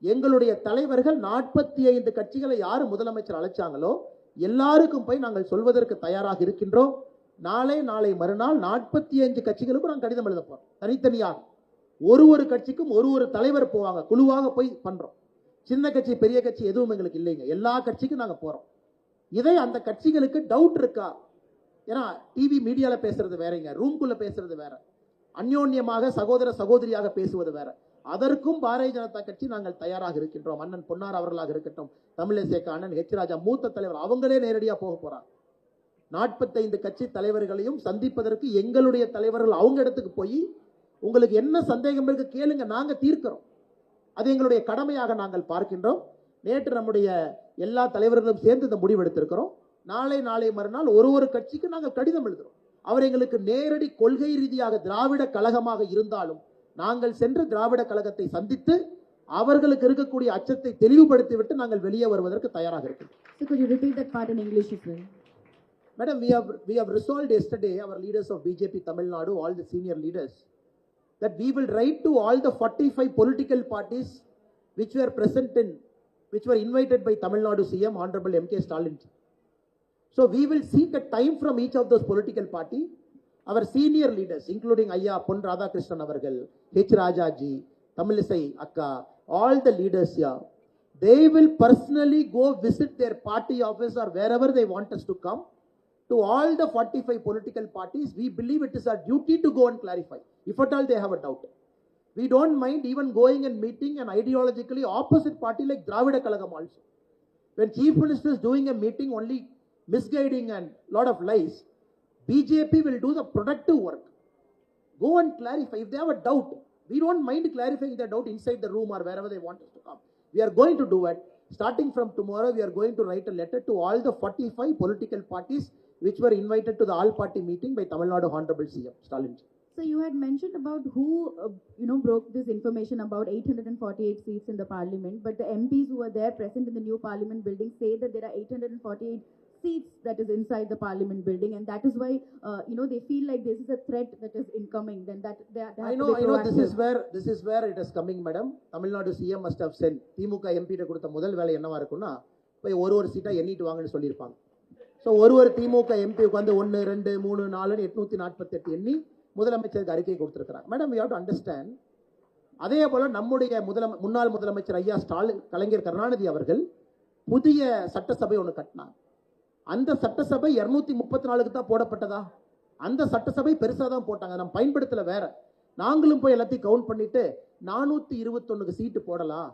எங்களுடைய தலைவர்கள் நாற்பத்தி ஐந்து கட்சிகளை யார் முதலமைச்சர் அழைச்சாங்களோ எல்லாருக்கும் போய் நாங்கள் சொல்வதற்கு தயாராக இருக்கின்றோம். நாளை நாளை மறுநாள் நாற்பத்தி ஐந்து கட்சிகளுக்கும் நாங்கள் கடிதம் எழுத போகிறோம் தனித்தனியாக. ஒரு ஒரு கட்சிக்கும் ஒரு ஒரு தலைவர் போவாங்க. குழுவாக போய் பண்றோம். சின்ன கட்சி பெரிய கட்சி எதுவும் எங்களுக்கு இல்லைங்க. எல்லா கட்சிக்கும் நாங்கள் போறோம். இதை அந்த கட்சிகளுக்கு டவுட் இருக்கா? ஏன்னா டிவி மீடியாவில் பேசுறது வேறங்க. ரூம்குள்ள பேசுறது வேற. அந்யோன்யமாக சகோதர சகோதரியாக பேசுவது வேற. அதற்கும் பாரதிய ஜனதா கட்சி நாங்கள் தயாராக இருக்கின்றோம். அண்ணன் பொன்னார் அவர்களாக இருக்கட்டும் தமிழிசேக்க அண்ணன் ஹெச் ராஜா மூத்த தலைவர் அவங்களே நேரடியா போக போறாங்க நாற்பத்தைந்து கட்சி தலைவர்களையும் சந்திப்பதற்கு எங்களுடைய தலைவர்கள் அவங்க இடத்துக்கு போய் உங்களுக்கு என்ன சந்தேகம் இருக்கு கேளுங்க நாங்க தீர்க்கிறோம். அது எங்களுடைய கடமையாக நாங்கள் பார்க்கின்றோம். நேற்று நம்முடைய எல்லா தலைவர்களும் சேர்ந்து இந்த முடிவு எடுத்திருக்கிறோம். நாளை நாளை மறுநாள் ஒரு ஒரு கட்சிக்கு நாங்கள் கடிதம் எழுதுறோம். அவர் எங்களுக்கு நேரடி கொள்கை ரீதியாக திராவிட கழகமாக இருந்தாலும் நாங்கள் சென்று திராவிட கழகத்தை சந்தித்து அவர்களுக்கு இருக்கக்கூடிய அச்சத்தை தெளிவுபடுத்திவிட்டு நாங்கள் வெளியே வருவதற்கு தயாராக இருக்கிறோம் So could you repeat that part in English as well? Madam, we have we have resolved yesterday, our leaders of BJP Tamil Nadu, all the senior leaders, that we will write to all the 45 political parties which were present in, which were invited by Tamil Nadu CM Honorable M.K. Stalin. So we will seek a time from each of those political party. our senior leaders, including Aya Pun Radha Krishnan Avargal, H. Rajaji, Akka, all the leaders here, they will personally go visit their party office or wherever they want us to come to all the 45 political parties. We believe it is our duty to go and clarify, if at all they have a doubt. We don't mind even going and meeting an ideologically opposite party like Dravida Kalagam also. When Chief Minister is doing a meeting only misguiding and lot of lies, BJP will do the productive work. Go and clarify. If they have a doubt, we don't mind clarifying the doubt inside the room or wherever they want us to come. We are going to do it. Starting from tomorrow, we are going to write a letter to all the 45 political parties which were invited to the all party meeting by Tamil Nadu Honorable CM Stalin. So you had mentioned about who, uh, you know, broke this information about 848 seats in the parliament, but the MPs who were there present in the new parliament building say that there are 848 seats that is inside the parliament building, and that is why, uh, you know, they feel like this is a threat that is incoming. Then that they, they I know, I know this is where, this is where it is coming, madam. Tamil Nadu CM must have sent, DMK MP ட்ட கொடுத்த முதல் வேலை என்னவா இருக்கும்னா, போய் ஒரு ஒரு சீட்டா எண்ணிட்டு வாங்கன்னு சொல்லியிருப்பாங்க. ஸோ ஒரு ஒரு திமுக எம்பி உட்காந்து ஒன்று ரெண்டு மூணு நாலுன்னு எட்நூத்தி நாற்பத்தெட்டு எண்ணி முதலமைச்சருக்கு அறிக்கை கொடுத்திருக்கிறாங்க madam we have to understand அதே போல நம்முடைய முதலம முன்னாள் முதலமைச்சர் ஐயா ஸ்டாலின் கலைஞர் கருணாநிதி அவர்கள் புதிய சட்டசபை ஒன்று கட்டினாங்க அந்த சட்டசபை இரநூத்தி முப்பத்தி நாலுக்கு தான் போடப்பட்டதா? அந்த சட்டசபை பெருசாக தான் போட்டாங்க. நம்ம பயன்படுத்தலை வேற. நாங்களும் போய் எல்லாத்தையும் கவுண்ட் பண்ணிட்டு நானூற்றி இருபத்தொன்னுக்கு சீட்டு போடலாம்